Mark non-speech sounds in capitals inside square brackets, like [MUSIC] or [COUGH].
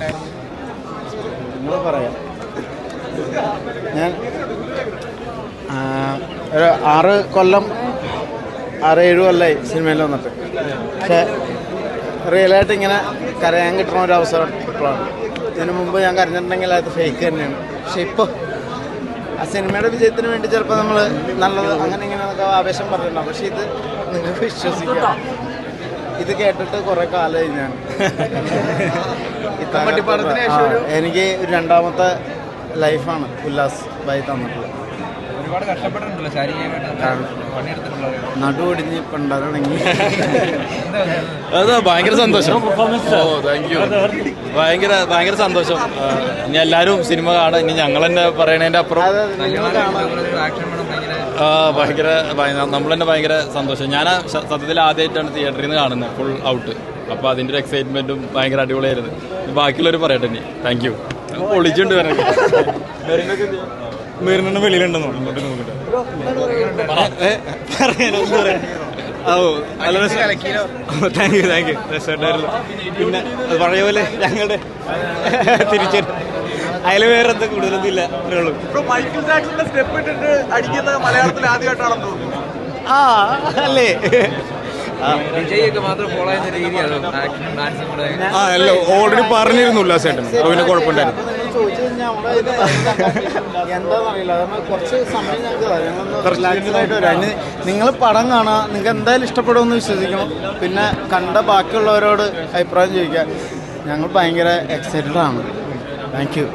നിങ്ങൾ പറയാം. ഞാൻ ഒരു ആറ് കൊല്ലം ആറ് ഏഴ് കൊല്ലമായി സിനിമയിൽ വന്നിട്ട്. പക്ഷേ റിയലായിട്ട് ഇങ്ങനെ കരയാൻ കിട്ടുന്ന ഒരു അവസരം ഇപ്പോഴാണ്. ഇതിനു മുമ്പ് ഞാൻ കരഞ്ഞിട്ടുണ്ടെങ്കിൽ അത് ഫേക്ക് തന്നെയാണ്. പക്ഷെ ഇപ്പോൾ ആ സിനിമയുടെ വിജയത്തിന് വേണ്ടി ചിലപ്പോൾ നമ്മൾ നല്ലത് അങ്ങനെ ഇങ്ങനെ ആവേശം പറഞ്ഞിട്ടുണ്ടാവും. പക്ഷേ ഇത് നിങ്ങൾക്ക് വിശ്വസിക്കാം ഇത് കേട്ടിട്ട് കുറെ കാലമായി ഞാൻ. [LAUGHS] എനിക്ക് രണ്ടാമത്തെ ലൈഫാണ് ഉല്ലാസ് ബൈ തന്നിട്ടുള്ളത്. ഒരുപാട് കഷ്ടപ്പെട്ടിട്ടുണ്ടല്ലോ ശാരീരികമായിട്ട്. നടുവൊടിഞ്ഞ് പണ്ടാരണെങ്കിൽ അത്? ഭയങ്കര സന്തോഷം. ഓ താങ്ക് യു ഭയങ്കര ഭയങ്കര സന്തോഷം. ഇനി എല്ലാവരും സിനിമ കാണാൻ ഇനി ഞങ്ങൾ തന്നെ പറയണതിന്റെ അപ്പുറം. ഭയങ്കര. ആ, ഭയങ്കര നമ്മൾ തന്നെ ഭയങ്കര സന്തോഷം. ഞാൻ സത്യത്തിൽ ആദ്യമായിട്ടാണ് തിയേറ്ററിൽ നിന്ന് കാണുന്നത് ഫുൾ ഔട്ട് അപ്പോൾ അതിന്റെ ഒരു എക്സൈറ്റ്മെന്റും ഭയങ്കര അടിപൊളിയായിരുന്നു. ബാക്കിയുള്ളവർ പറയട്ടെ ഇനി. താങ്ക് യു പൊളിച്ചുണ്ട് വരാൻ മെറിനെ വെളിയിലുണ്ടെന്നോ അങ്ങോട്ട് നോക്കട്ടെ താങ്ക് യു താങ്ക് യു രസമുണ്ടായിരുന്നു പിന്നെ അത് പഴയ പോലെ ഞങ്ങളുടെ തിരിച്ചു അതിൽ വേറെ എന്താ കൂടുതലൊന്നും ഇല്ല അത്രേ സ്റ്റെപ്പ് ഇട്ടിട്ട് അടിക്കുന്ന മലയാളത്തിൽ ആദ്യമായിട്ടാണെന്ന് തോന്നുന്നു ആ അല്ലേ വിജയൊക്കെ മാത്രം ഫോളോ ചെയ്യുന്ന രീതിയാണ്? ആക്ഷനും ഡാൻസും ആ അല്ല ഓൾറെഡി പറഞ്ഞിരുന്നു ഉല്ലാസേട്ടൻ അപ്പോൾ പിന്നെ കുഴപ്പമുണ്ടായിരുന്നു. നിങ്ങൾ പടം കാണാ നിങ്ങൾക്ക് എന്തായാലും ഇഷ്ടപ്പെടുമെന്ന് വിശ്വസിക്കണം. പിന്നെ കണ്ട ബാക്കിയുള്ളവരോട് അഭിപ്രായം ചോദിക്കുക. ഞങ്ങൾ ഭയങ്കര എക്സൈറ്റഡ് ആണ്. Thank you